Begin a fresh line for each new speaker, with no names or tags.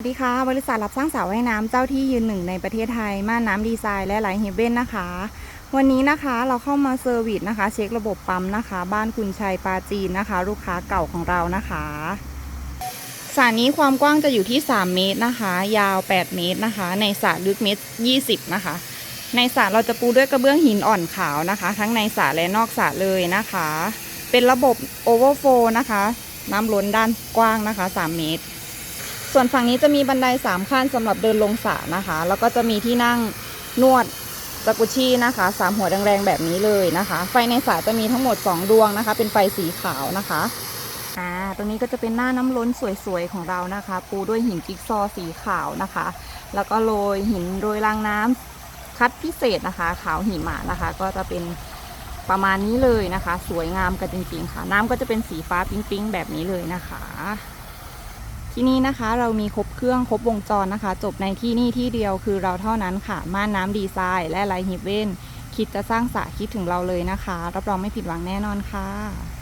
สวัสดีค่ะ บริษัทรับสร้างสระว่ายน้ำเจ้าที่ยืนหนึ่งในประเทศไทย ม่านน้ำดีไซน์และไลท์เฮเบนนะคะ วันนี้นะคะเราเข้ามาเซอร์วิสนะคะ เช็คระบบปั๊มนะคะ บ้านคุณชัยปาจีนนะคะ ลูกค้าเก่าของเรานะคะสระนี้ความกว้างจะอยู่ที่ 3 เมตรนะคะ ยาว 8 เมตรนะคะ ในสระลึกเมตร 20 นะคะ ในสระเราจะปูด้วยกระเบื้องหินอ่อนขาวนะคะ ทั้งในสระและนอกสระเลยนะคะ เป็นระบบโอเวอร์โฟนะคะ น้ำล้นด้านกว้างนะคะ 3 เมตร ส่วนฝั่งนี้จะมีบันไดสามขั้นสำหรับเดินลงสระนะคะ แล้วก็จะมีที่นั่งนวดจากุชี่นะคะสามหัวแรงๆแบบนี้เลยนะคะ ไฟในสระจะมีทั้งหมด 2 ดวงนะคะ เป็นไฟสีขาวนะคะอ่าตรงนี้ก็จะเป็นหน้าน้ำล้นสวยๆของเรานะคะ ปูด้วยหินจิ๊กซอว์สีขาวนะคะ แล้วก็โรยหินโรยรางน้ำคัดพิเศษนะคะ ขาวหิมะนะคะ ก็จะเป็นประมาณนี้เลยนะคะ สวยงามกันจริงๆค่ะ น้ำก็จะเป็นสีฟ้าปิ๊งๆแบบนี้เลยนะคะ ที่นี่นะคะ เรามีครบเครื่องครบวงจรนะคะ จบในที่นี่ที่เดียวคือเราเท่านั้นค่ะม่านน้ำดีไซน์และไลท์ฮิเวนคิดจะสร้างสระคิดถึงเราเลยนะคะ รับรองไม่ผิดหวังแน่นอนค่ะ